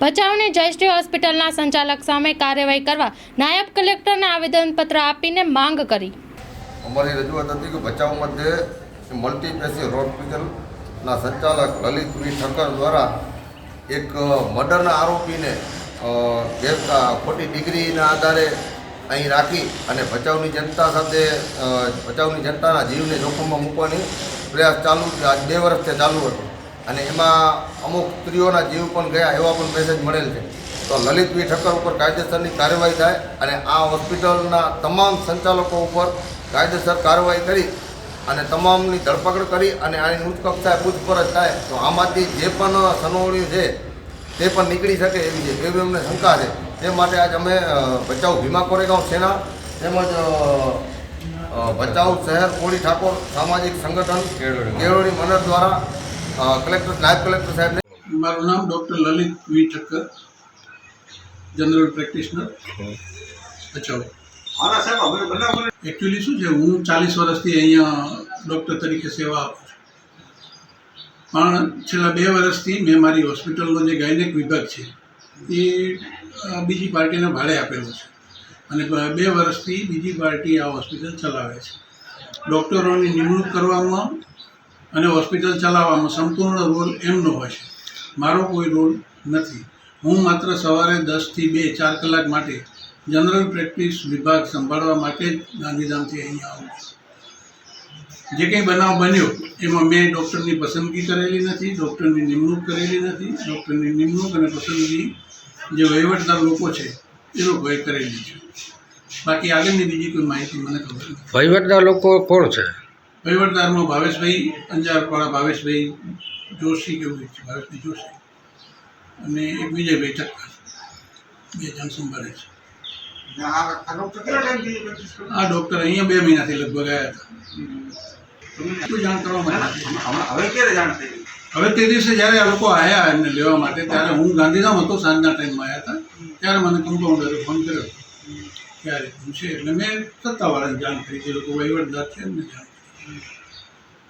ભચાઉની જયશ્રી હોસ્પિટલના સંચાલક સામે કાર્યવાહી કરવા નાયબ કલેક્ટરને આવેદનપત્ર આપીને માંગ કરી. અમારી રજૂઆત હતી કે ભચાઉ મધ્યે મલ્ટીપેશિયલ હોસ્પિટલના સંચાલક લલિત વી ઠક્કર દ્વારા એક મર્ડરના આરોપીને ખોટી ડિગ્રીના આધારે અહીં રાખી અને ભચાઉની જનતા સાથે ભચાઉની જનતાના જીવને જોખમમાં મૂકવાની પ્રયાસ ચાલુ, આજ બે વર્ષથી ચાલુ હતો. અને એમાં અમુક સ્ત્રીઓના જીવ પણ ગયા એવા પણ મેસેજ મળેલ છે. તો લલિત વી ઠક્કર ઉપર કાયદેસરની કાર્યવાહી થાય અને આ હોસ્પિટલના તમામ સંચાલકો ઉપર કાયદેસર કાર્યવાહી કરી અને તમામની ધરપકડ કરી અને આની ઉચ્ચ કક્ષાએ પૂછપરછ થાય તો આમાંથી જે પણ સનોવણીઓ છે તે પણ નીકળી શકે એવી છે. એવી અમને શંકા છે. તે માટે આજ અમે ભચાઉ ભીમા કોરેગાંવ સેના તેમજ ભચાઉ શહેર કોળી ઠાકોર સામાજિક સંગઠન કેળવણી મંડળ દ્વારા કલેક્ટર નાયબ કલેક્ટર સાહેબને મારું નામ doctor Lalit V Thakkar general practitioner. અચ્છા. એકચ્યુઅલી શું છે હું ચાલીસ વર્ષથી અહીંયા ડૉક્ટર તરીકે સેવા આપું છું. પણ છેલ્લા બે વર્ષથી મેં મારી હોસ્પિટલનો જે ગાયનેક વિભાગ છે એ બીજી પાર્ટીને ભાડે આપેલો છે. અને બે વર્ષથી બીજી પાર્ટી આ હોસ્પિટલ ચલાવે છે. ડૉક્ટરોની નિમણૂક કરવામાં અને હોસ્પિટલ ચલાવવામાં સંપૂર્ણ રોલ એમનો હોય છે. મારો કોઈ રોલ નથી. હું માત્ર સવારે દસથી બે, ચાર કલાક માટે જનરલ પ્રેક્ટિસ વિભાગ સંભાળવા માટે જ ગાંધીધામથી અહીંયા આવું છું. જે કંઈ બનાવ બન્યો, એમાં મેં ડૉક્ટરની પસંદગી કરેલી નથી, ડૉક્ટરની નિમણૂક કરેલી નથી, ડૉક્ટરની નિમણૂક અને પસંદગી જે વહીવટદાર લોકો છે, એ લોકોએ કરેલી છે. બાકી આગળની બીજી કોઈ માહિતી મને ખબર નથી. વહીવટના લોકો કોણ છે? વહીવટદારમાં ભાવેશભાઈ અંજારપાડા ભાવેશભાઈ જોશી કેવું છે? ભાવેશભાઈ જોશી. અને એક વિજયભાઈ ચક્કર. બે જણ સંભાળે છે. આ ડૉક્ટર અહીંયા બે મહિનાથી લગભગ આવ્યા હતા. હવે ક્યારે જાણ થઈ? હવે તે દિવસે જ્યારે આ લોકો આવ્યા એમને લેવા માટે ત્યારે હું ગાંધીધામ હતો સાંજના ટાઈમમાં આવ્યા હતા. ત્યારે મને કમ્પાઉન્ડરે ફોન કર્યો ત્યારે છે એટલે મેં સત્તાવાળાને જાણ કરી. જે લોકો વહીવટદાર છે એમને જાણ Mm-hmm.